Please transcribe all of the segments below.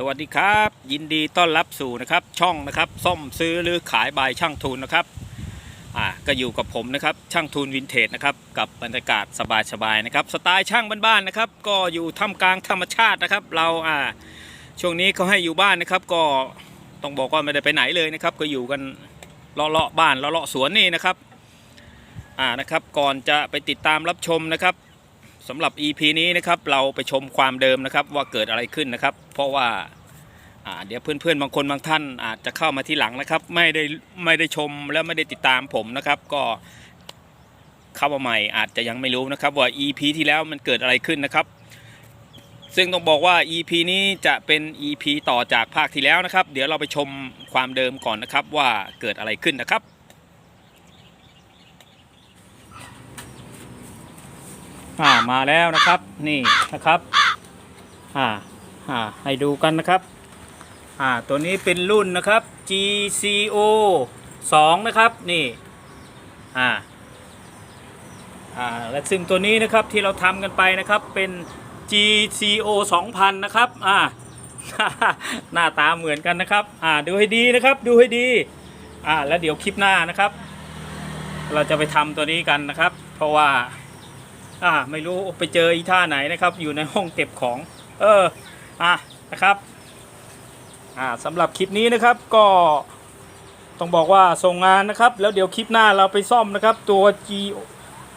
สวัสดีครับ ยินดีต้อนรับสู่นะครับช่องนะครับซ่อมซื้อหรือขายบายช่างทุนนะครับอ่าก็อยู่กับผมนะครับช่างทุนวินเทจนะครับกับบรรยากาศสบายๆนะครับสไตล์ช่างบ้านๆนะครับก็อยู่ท่ามกลางธรรมชาตินะครับ เราอ่าช่วงนี้เขาให้อยู่บ้านนะครับ ก็ต้องบอกว่าไม่ได้ไปไหนเลยนะครับ ก็อยู่กันเลาะๆบ้านเลาะๆสวนนี่นะครับอ่านะครับก่อนจะไปติดตามรับชมนะครับ สำหรับ EP นี้นะครับเราไปชมความเดิมนะครับว่าเกิดอะไรขึ้นนะครับ เพราะว่าเดี๋ยวเพื่อนๆบางคนบางท่านอาจจะเข้ามาที่หลังนะครับ ไม่ได้ไม่ได้ชมและไม่ได้ติดตามผมนะครับ ก็เข้ามาใหม่อาจจะยังไม่รู้นะครับ ว่า EP ที่แล้วมันเกิดอะไรขึ้นนะครับ ซึ่งต้องบอกว่า EP นี้จะเป็น EP ต่อจากภาคที่แล้วนะครับ เดี๋ยวเราไปชมความเดิมก่อนนะครับว่าเกิดอะไรขึ้นนะครับ อ่ามาแล้วนะครับนี่นะครับอ่าอ่าให้ดูกันนะครับอ่าตัวนี้เป็นรุ่นนะครับ GCO 2 นะครับนี่อ่าอ่าและซึ่งตัวนี้นะครับที่เราทำกันไปนะครับเป็น GCO 2000 นะครับอ่าหน้าตาเหมือนกันนะครับอ่าดูให้ดีนะครับดูให้ดีอ่าแล้วเดี๋ยวคลิปหน้านะครับ เราจะไปทำตัวนี้กันนะครับ เพราะว่า อ่าไม่รู้ไปเจออีท่าไหนนะครับ อยู่ในห้องเก็บของ เอออะนะครับอ่าสำหรับคลิปนี้นะครับก็ต้องบอกว่าส่งงานนะครับ แล้วเดี๋ยวคลิปหน้าเราไปซ่อมนะครับ ตัว G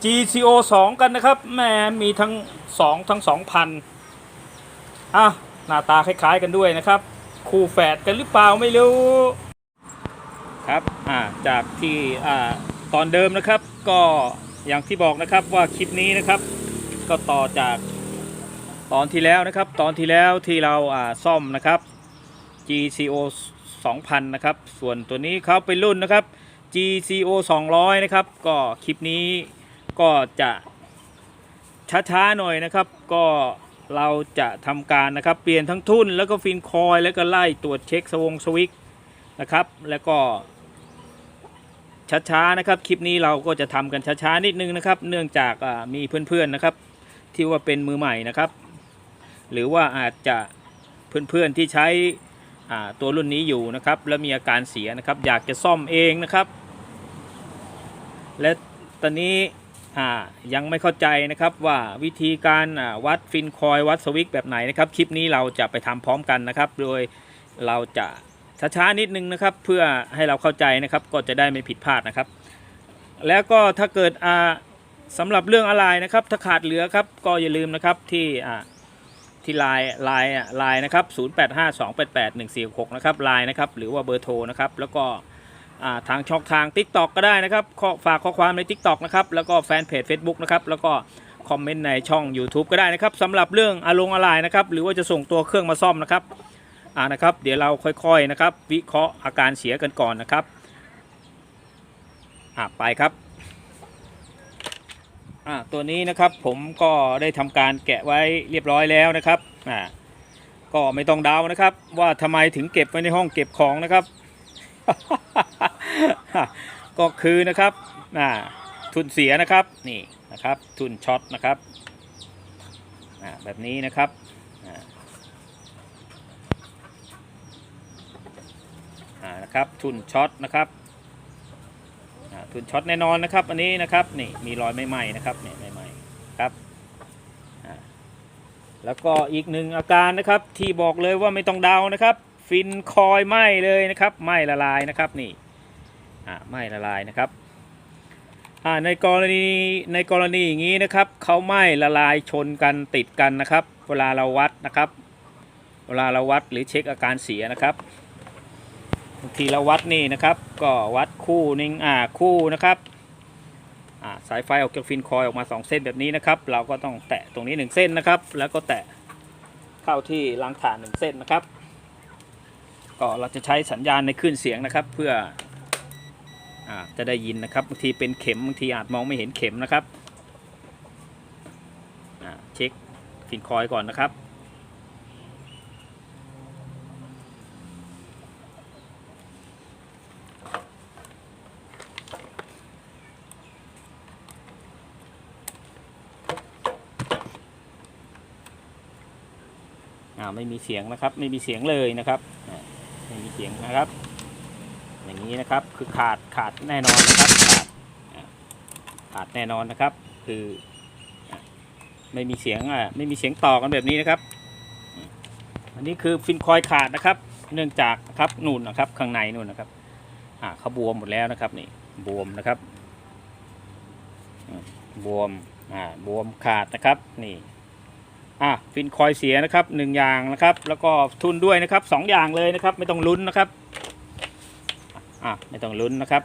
GCO 2 กันนะครับแหมมีทั้ง 2 ทั้ง 2,000อะหน้าตาคล้ายๆกันด้วยนะครับ คู่แฝดกันหรือเปล่าไม่รู้ครับอ่าจากที่อ่าตอนเดิมนะครับก็ อย่างที่บอกนะครับว่าคลิปนี้นะครับ ก็ต่อจากตอนที่แล้วนะครับ ตอนที่แล้วที่เราอ่าซ่อมนะครับ GCO 2000 นะครับ ส่วนตัวนี้เขาเป็นรุ่นนะครับ GCO 200 นะครับ ก็คลิปนี้ก็จะช้าๆหน่อยนะครับ ก็เราจะทำการนะครับ เปลี่ยนทั้งทุ่นแล้วก็ฟินคอยแล้วก็ไล่ตรวจเช็คสวงสวิกนะครับ แล้วก็ ช้าๆนะครับคลิปนี้เราก็จะทำกันช้าๆนิดนึงนะครับ เนื่องจากมีเพื่อนๆนะครับ ที่ว่าเป็นมือใหม่นะครับ หรือว่าอาจจะเพื่อนๆที่ใช้ตัวรุ่นนี้อยู่นะครับ แล้วมีอาการเสียนะครับ อยากจะซ่อมเองนะครับ และตอนนี้ยังไม่เข้าใจนะครับว่าวิธีการวัดฟินคอยวัดสวิกแบบไหนนะครับ คลิปนี้เราจะไปทำพร้อมกันนะครับ โดยเราจะ ช้าๆนิดนึงนะครับ เพื่อให้เราเข้าใจนะครับ ก็จะได้ไม่ผิดพลาดนะครับ แล้วก็ถ้าเกิดอ่าสำหรับเรื่องอะไรนะครับ ถ้าขาดเหลือครับก็อย่าลืมนะครับที่อ่าที่ไลน์ไลน์ไลน์นะครับ0852881466นะครับไลน์นะครับหรือว่าเบอร์โทรนะครับแล้วก็ทางช่องทาง TikTok ก็ได้นะครับข้อฝากข้อความใน TikTok นะครับแล้วก็แฟนเพจ Facebook นะครับแล้วก็คอมเมนต์ในช่อง YouTube ก็ได้นะครับสำหรับเรื่องอารมณ์อะไรนะครับหรือว่าจะส่งตัวเครื่องมาซ่อมนะครับ อ่านะครับ เดี๋ยวเราค่อยๆนะครับ วิเคราะห์อาการเสียกันก่อนนะครับอ่าไปครับอ่าตัวนี้นะครับผมก็ได้ทำการแกะไว้เรียบร้อยแล้วนะครับอ่าก็ไม่ต้องเดานะครับ ว่าทำไมถึงเก็บไว้ในห้องเก็บของนะครับ ก็คือนะครับอ่าทุนเสียนะครับนี่นะครับทุนช็อตนะครับอ่าแบบนี้นะครับอ่า อ่า นะครับทุนช็อตนะครับทุนช็อตแน่นอนนะครับ อันนี้นะครับนี่มีรอยไม่ไหม้นะครับเนี่ยไม่ไหม้ครับอ่าแล้วก็อีกหนึ่งอาการนะครับที่บอกเลยว่าไม่ต้องเดานะครับ ฟินคอยไหม้เลยนะครับไหม้ละลายนะครับนี่อ่าไหม้ละลายนะครับอ่าในกรณีในกรณีอย่างนี้นะครับเขาไหม้ละลายชนกันติดกันนะครับ เวลาเราวัดนะครับ เวลาเราวัดหรือเช็คอาการเสียนะครับ ทีเราวัดนี่นะครับ ก็วัดคู่นึงอ่าคู่นะครับอ่าสายไฟออกจากฟินคอยออกมา 2 เส้นแบบนี้นะครับ เราก็ต้องแตะตรงนี้ 1 เส้นนะครับ แล้วก็แตะเข้าที่รางฐาน 1 เส้นนะครับ ก็เราจะใช้สัญญาณในคลื่นเสียงนะครับ เพื่ออ่าจะได้ยินนะครับบางทีเป็นเข็มบางทีอาจมองไม่เห็นเข็มนะครับอ่าเช็คฟินคอยก่อนนะครับ ไม่มีเสียงนะครับ ไม่มีเสียงเลยนะครับไม่มีเสียงนะครับ อย่างนี้นะครับคือขาดขาดแน่นอนนะครับขาดขาดแน่นอนนะครับ คือไม่มีเสียงอะไม่มีเสียงต่อกันแบบนี้นะครับ อันนี้คือฟินคอยขาดนะครับ เนื่องจากครับนู่นนะครับข้างในนู่นนะครับอ่าเขาบวมหมดแล้วนะครับนี่บวมนะครับบวมอ่าบวมขาดนะครับนี่ อะฟินคอยเสียนะครับหนึ่งอย่างนะครับ แล้วก็ทุนด้วยนะครับสองอย่างเลยนะครับ ไม่ต้องลุ้นนะครับอะไม่ต้องลุ้นนะครับ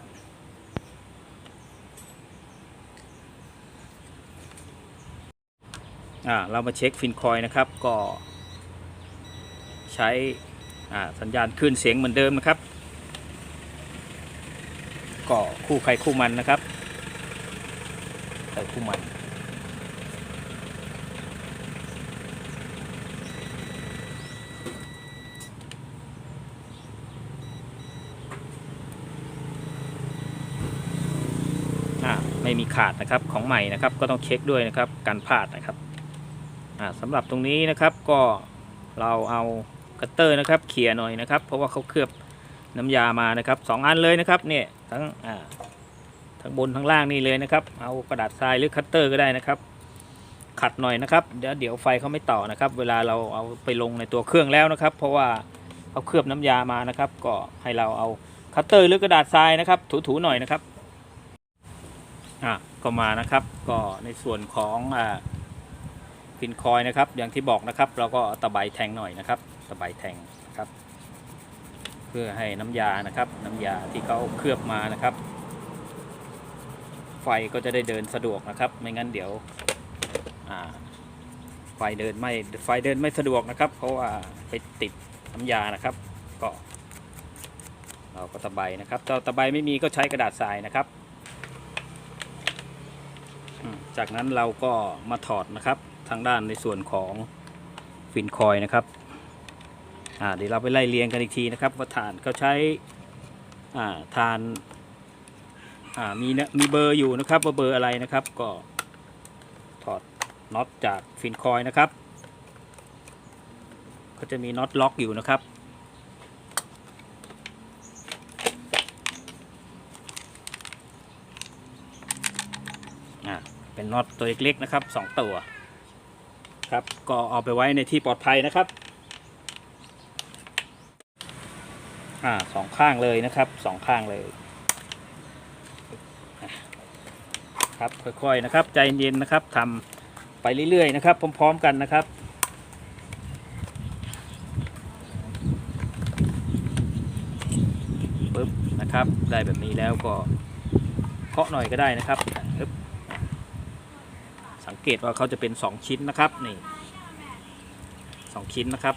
อ่าเรามาเช็คฟินคอยนะครับก็ใช้อ่าสัญญาณคลื่นเสียงเหมือนเดิมนะครับ ก็คู่ใครคู่มันนะครับใครคู่มัน อ่า ไม่มีขาดนะครับของใหม่นะครับก็ต้องเช็คด้วยนะครับการพลาดนะครับอ่าสำหรับตรงนี้นะครับก็เราเอาคัตเตอร์นะครับเขี่ยหน่อยนะครับ เพราะว่าเขาเคลือบน้ำยามานะครับสองอันเลยนะครับเนี่ยทั้งทั้งบนทั้งล่างนี่เลยนะครับ เอากระดาษทรายหรือคัตเตอร์ก็ได้นะครับ ขัดหน่อยนะครับเดี๋ยวเดี๋ยวไฟเขาไม่ต่อนะครับ เวลาเราเอาไปลงในตัวเครื่องแล้วนะครับ เพราะว่าเขาเคลือบน้ำยามานะครับ ก็ให้เราเอาคัตเตอร์หรือกระดาษทรายนะครับ ถูๆหน่อยนะครับ อะก็มานะครับก็ในส่วนของอ่าฟินคอยนะครับ อย่างที่บอกนะครับ เราก็ตะไบแทงหน่อยนะครับ ตะไบแทงนะครับ เพื่อให้น้ำยานะครับ น้ำยาที่เขาเคลือบมานะครับ ไฟก็จะได้เดินสะดวกนะครับ ไม่งั้นเดี๋ยวอ่าไฟเดินไม่ไฟเดินไม่สะดวกนะครับ เพราะว่าไปติดน้ำยานะครับ ก็เราก็ตะไบนะครับถ้าตะไบไม่มีก็ใช้กระดาษทรายนะครับ จากนั้นเราก็มาถอดนะครับทางด้านในส่วนของฟินคอยนะครับอ่าเดี๋ยวเราไปไล่เรียงกันอีกทีนะครับว่าฐานเขาใช้อ่าฐานอ่ามีนะมีเบอร์อยู่นะครับว่าเบอร์อะไรนะครับก็ถอดน็อตจากฟินคอยนะครับก็จะมีน็อตล็อกอยู่นะครับ อะ เป็นน็อตตัวเล็กๆนะครับสองตัวครับก็เอาไปไว้ในที่ปลอดภัยนะครับอ่าสองข้างเลยนะครับสองข้างเลยครับค่อยๆนะครับ ใจเย็นนะครับทำไปเรื่อยๆนะครับ พร้อมๆกันนะครับปึ๊บนะครับ ได้แบบนี้แล้วก็เคาะหน่อยก็ได้นะครับ สังเกตว่าเขาจะเป็น 2 ชิ้นนะครับนี่สองชิ้นนะครับ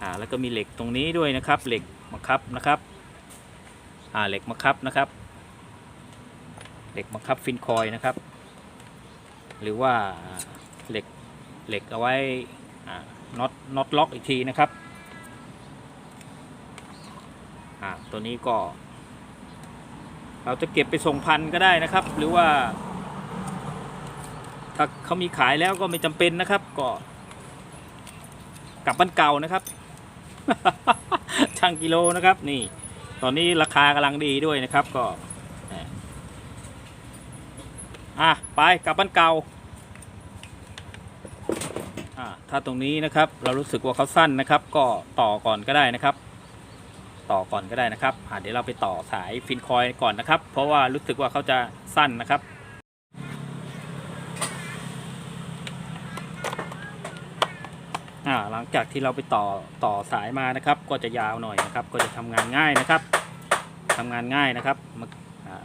อ่าแล้วก็มีเหล็กตรงนี้ด้วยนะครับเหล็กบังคับนะครับอ่าเหล็กบังคับนะครับเหล็กบังคับฟินคอยนะครับ หรือว่าเหล็กเหล็กเอาไว้น็อตน็อตล็อกอีกทีนะครับอ่าตัวนี้ก็ เราจะเก็บไปส่งพันก็ได้นะครับ หรือว่า ถ้าเขามีขายแล้วก็ไม่จำเป็นนะครับ ก็กลับบ้านเก่านะครับ ช่างกิโลนะครับ นี่ ตอนนี้ราคากำลังดีด้วยนะครับ ก็อะไปกลับบ้านเก่าอ่าถ้าตรงนี้นะครับเรารู้สึกว่าเขาสั้นนะครับ ก็ต่อก่อนก็ได้นะครับ ต่อก่อนก็ได้นะครับเดี๋ยวเราไปต่อสายฟินคอยก่อนนะครับ เพราะว่ารู้สึกว่าเขาจะสั้นนะครับหลังจากที่เราไปต่อต่อสายมานะครับ ก็จะยาวหน่อยนะครับ ก็จะทำงานง่ายนะครับทำงานง่ายนะครับ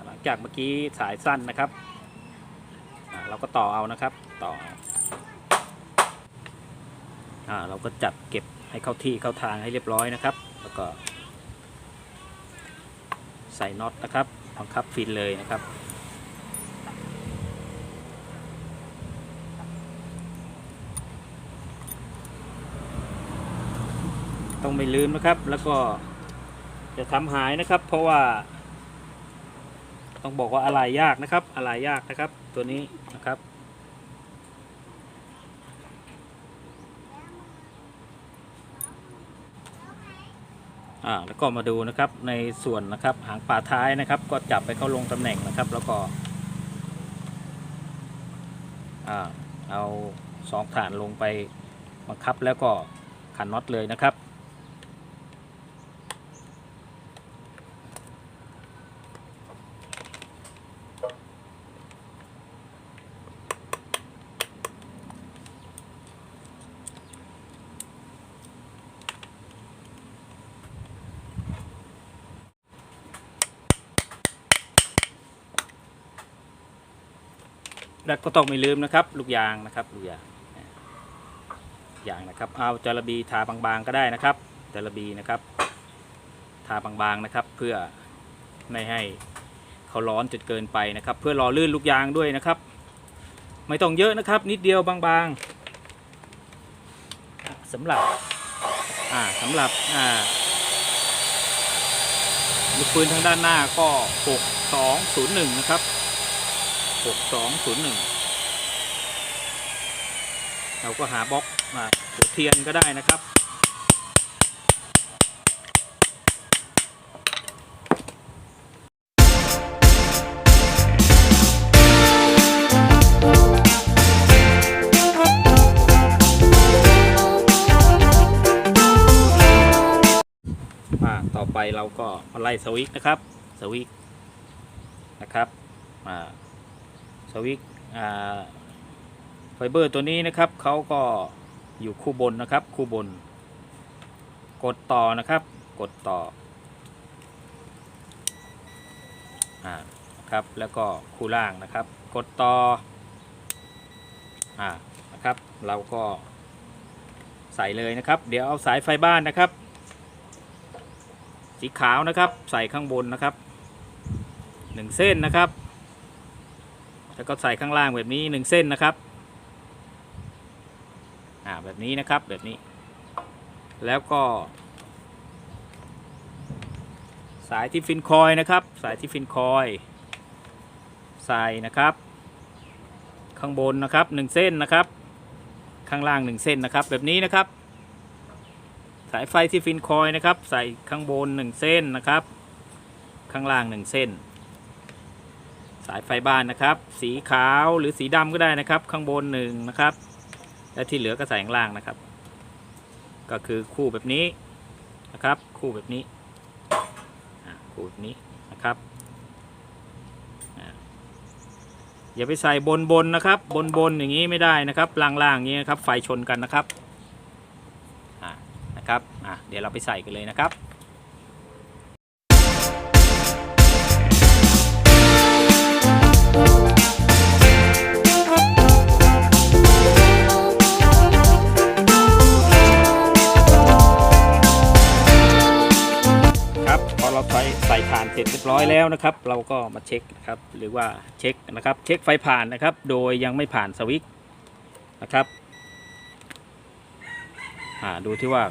หลังจากเมื่อกี้สายสั้นนะครับเราก็ต่อเอานะครับ ต่ออเราก็จับเก็บให้เข้าที่เข้าทางให้เรียบร้อยนะครับ แล้วก็ ใส่น็อตนะครับบังคับฟินเลยนะครับ ต้องไม่ลืมนะครับแล้วก็จะทำหายนะครับ เพราะว่า ต้องบอกว่าอะไรยากนะครับ อะไรยากนะครับ ตัวนี้นะครับ อ่าแล้วก็มาดูนะครับในส่วนนะครับหางปลาท้ายนะครับ ก็จับไปเข้าลงตำแหน่งนะครับ แล้วก็อ่าเอาสองฐานลงไปบังคับแล้วก็ขันน็อตเลยนะครับ แล้วก็ต้องไม่ลืมนะครับลูกยางนะครับลูกยางยางนะครับ เอาจระบีทาบางๆก็ได้นะครับจระบีนะครับ ทาบางๆนะครับ เพื่อไม่ให้เขาร้อนจนเกินไปนะครับ เพื่อรอลื่นลูกยางด้วยนะครับ ไม่ต้องเยอะนะครับ นิดเดียวบางๆสำหรับอ่าสำหรับอ่าลูกปืนทางด้านหน้าก็ 6201 นะครับ 6201 เราก็หาบล็อกมาหัวเทียนก็ได้นะครับอ่าต่อไปเราก็มาไล่สวิกนะครับ สวิกนะครับ อ่า สวิกไฟเบอร์ตัวนี้นะครับเขาก็อยู่คู่บนนะครับคู่บน กดต่อนะครับ กดต่ออ่านะครับแล้วก็คู่ล่างนะครับ กดต่ออ่านะครับ เราก็ใส่เลยนะครับ เดี๋ยวเอาสายไฟบ้านนะครับ สีขาวนะครับ ใส่ข้างบนนะครับหนึ่งเส้นนะครับ แล้วก็ใส่ข้างล่างแบบนี้หนึ่งเส้นนะครับอ่าแบบนี้นะครับแบบนี้ แล้วก็ สายที่ฟินคอยนะครับ สายที่ฟินคอยใส่นะครับ ข้างบนนะครับหนึ่งเส้นนะครับ ข้างล่างหนึ่งเส้นนะครับ แบบนี้นะครับ สายไฟที่ฟินคอยนะครับ ใส่ข้างบนหนึ่งเส้นนะครับ ข้างล่างหนึ่งเส้น สายไฟบ้านนะครับ สีขาวหรือสีดำก็ได้นะครับ ข้างบนหนึ่งนะครับ และที่เหลือก็ใส่ข้างล่างนะครับ ก็คือคู่แบบนี้นะครับ คู่แบบนี้คู่แบบนี้นะครับอย่าไปใส่บนบนนะครับ บนบนอย่างนี้ไม่ได้นะครับ ล่างล่างนี้นะครับ ไฟชนกันนะครับนะครับเดี๋ยวเราไปใส่กันเลยนะครับ เราใส่ใส่ผ่านเสร็จเรียบร้อยแล้วนะครับ เราก็มาเช็คนะครับหรือว่าเช็คนะครับ เช็คไฟผ่านนะครับ โดยยังไม่ผ่านสวิตช์นะครับอ่าดูที่ว่า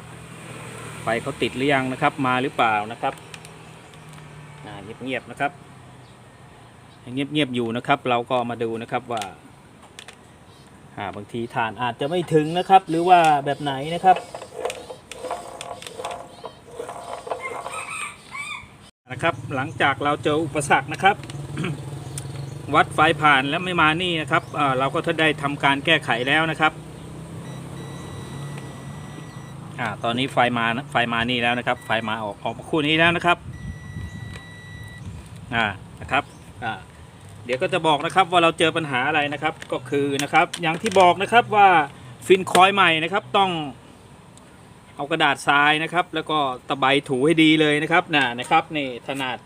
ไฟเขาติดหรือยังนะครับมาหรือเปล่านะครับเงียบๆนะครับยังเงียบๆอยู่นะครับ เราก็มาดูนะครับว่าบางทีฐานอาจจะไม่ถึงนะครับ หรือว่าแบบไหนนะครับ นะครับหลังจากเราเจออุปสรรคนะครับ วัดไฟผ่านแล้วไม่มานี่นะครับเออเราก็ได้ทำการแก้ไขแล้วนะครับอ่าตอนนี้ไฟมานะไฟมานี่แล้วนะครับ ไฟมาออกออกมาคู่นี้แล้วนะครับอ่านะครับอ่าเดี๋ยวก็จะบอกนะครับว่าเราเจอปัญหาอะไรนะครับก็คือนะครับ อย่างที่บอกนะครับว่าฟินคอยใหม่นะครับต้อง เอากระดาษทรายนะครับ แล้วก็ตะไบถูให้ดีเลยนะครับน่ะนะครับนี่ขนาด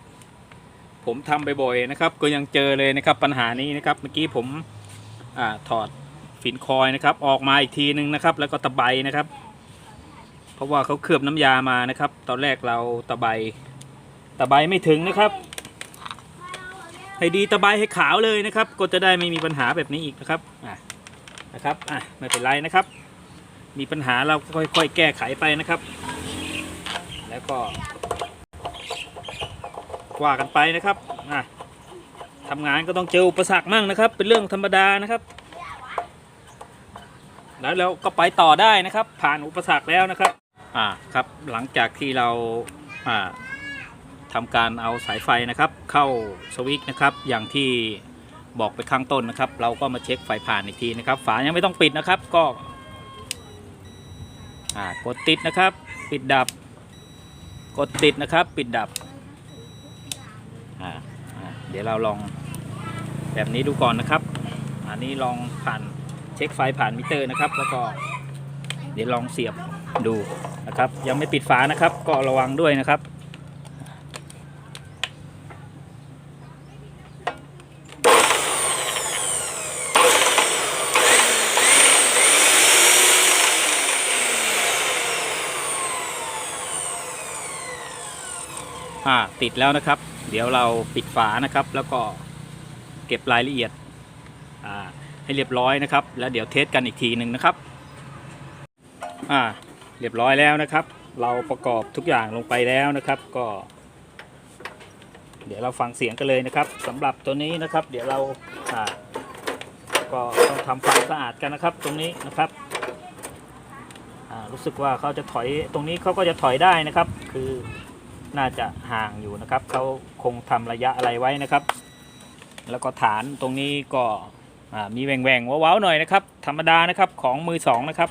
ผมทำบ่อยๆนะครับ ก็ยังเจอเลยนะครับปัญหานี้นะครับเมื่อกี้ผมอถอดฝินคอยนะครับ ออกมาอีกทีนึงนะครับ แล้วก็ตะไบนะครับ เพราะว่าเขาเคลือบน้ำยามานะครับ ตอนแรกเราตะไบตะไบไม่ถึงนะครับ ให้ดีตะไบให้ขาวเลยนะครับ ก็จะได้ไม่มีปัญหาแบบนี้อีกนะครับอะนะครับอะไม่เป็นไรนะครับ มีปัญหาเราก็ค่อยๆ แก้ไขไปนะครับ แล้วก็ว่ากันไปนะครับอะทำงานก็ต้องเจออุปสรรคมั่งนะครับ เป็นเรื่องธรรมดานะครับ แล้วเราก็ไปต่อได้นะครับ ผ่านอุปสรรคแล้วนะครับอ่าครับหลังจากที่เราอ่าทำการเอาสายไฟนะครับ เข้าสวิตช์นะครับ อย่างที่บอกไปข้างต้นนะครับ เราก็มาเช็คไฟผ่านอีกทีนะครับ ฝายังไม่ต้องปิดนะครับ ก็ อ่ากดติดนะครับ ปิดดับ กดติดนะครับ ปิดดับอ่าเดี๋ยวเราลองแบบนี้ดูก่อนนะครับ อันนี้ลองผ่านเช็คไฟผ่านมิเตอร์นะครับ แล้วก็เดี๋ยวลองเสียบดูนะครับ ยังไม่ปิดฝานะครับ ก็ระวังด้วยนะครับ อ่าติดแล้วนะครับ เดี๋ยวเราปิดฝานะครับ แล้วก็เก็บรายละเอียดอ่าให้เรียบร้อยนะครับ แล้วเดี๋ยวเทสกันอีกทีหนึ่งนะครับอ่าเรียบร้อยแล้วนะครับ เราประกอบทุกอย่างลงไปแล้วนะครับก็ เดี๋ยวเราฟังเสียงกันเลยนะครับสำหรับตัวนี้นะครับ เดี๋ยวเราอ่าก็ต้องทำความสะอาดกันนะครับ ตรงนี้นะครับรู้สึกว่าเขาจะถอยตรงนี้เขาก็จะถอยได้นะครับ คือ น่าจะห่างอยู่นะครับเขาคงทำระยะอะไรไว้นะครับ แล้วก็ฐานตรงนี้ก็มีแหว่งแหว่งๆว้าวๆหน่อยนะครับ ธรรมดานะครับของมือสองนะครับ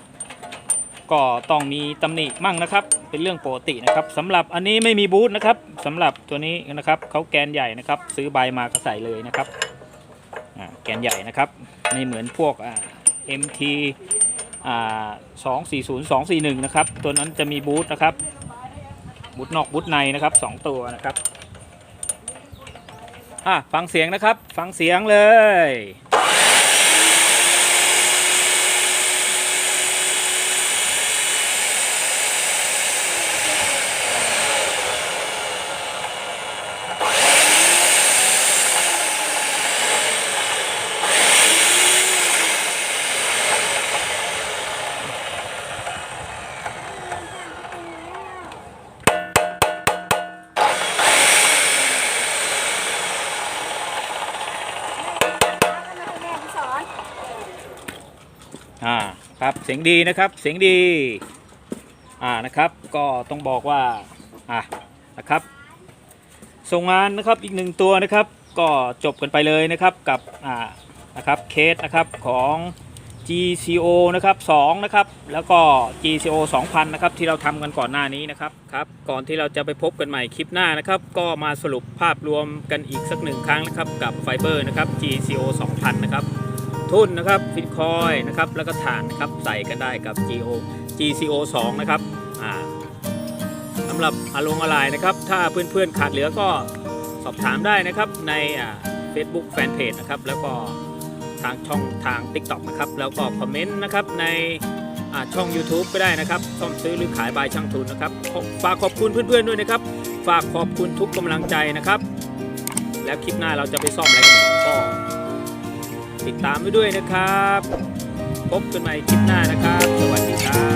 ก็ต้องมีตำหนิมั่งนะครับ เป็นเรื่องปกตินะครับสำหรับอันนี้ไม่มีบูทนะครับสำหรับตัวนี้นะครับเขาแกนใหญ่นะครับ ซื้อใบมาก็ใส่เลยนะครับแกนใหญ่นะครับไม่เหมือนพวกอ่า MT อ่า240 241 นะครับ ตัวนั้นจะมีบูทนะครับ บูทนอกบูทในนะครับสองตัวนะครับอะฟังเสียงนะครับ ฟังเสียงเลย อ่าครับเสียงดีนะครับเสียงดีอ่านะครับก็ต้องบอกว่าอะนะครับส่งงานนะครับอีกหนึ่งตัวนะครับก็จบกันไปเลยนะครับกับอ่านะครับเคสนะครับของ GCO นะครับ2นะครับแล้วก็ GCO 2000นะครับที่เราทำกันก่อนหน้านี้นะครับครับก่อนที่เราจะไปพบกันใหม่คลิปหน้านะครับก็มาสรุปภาพรวมกันอีกสักหนึ่งครั้งนะครับกับไฟเบอร์นะครับ GCO 2000นะครับ ทุ่นนะครับฟิตคอยนะครับแล้วก็ฐานนะครับใส่กันได้กับ GO GCO 2 นะครับสำหรับอาลงอะไรนะครับ ถ้าเพื่อนๆขาดเหลือก็สอบถามได้นะครับในอ่า Facebook Fanpage นะครับแล้วก็ทางช่องทาง TikTok นะครับแล้วก็คอมเมนต์นะครับในช่อง YouTube ก็ได้นะครับซ่อมซื้อหรือขายบายช่างทุนนะครับฝากขอบคุณเพื่อนๆด้วยนะครับ ฝากขอบคุณทุกกำลังใจนะครับ แล้วคลิปหน้าเราจะไปซ่อมอะไรกันก็ ติดตามไว้ด้วยนะครับ พบกันใหม่คลิปหน้านะครับ สวัสดีครับ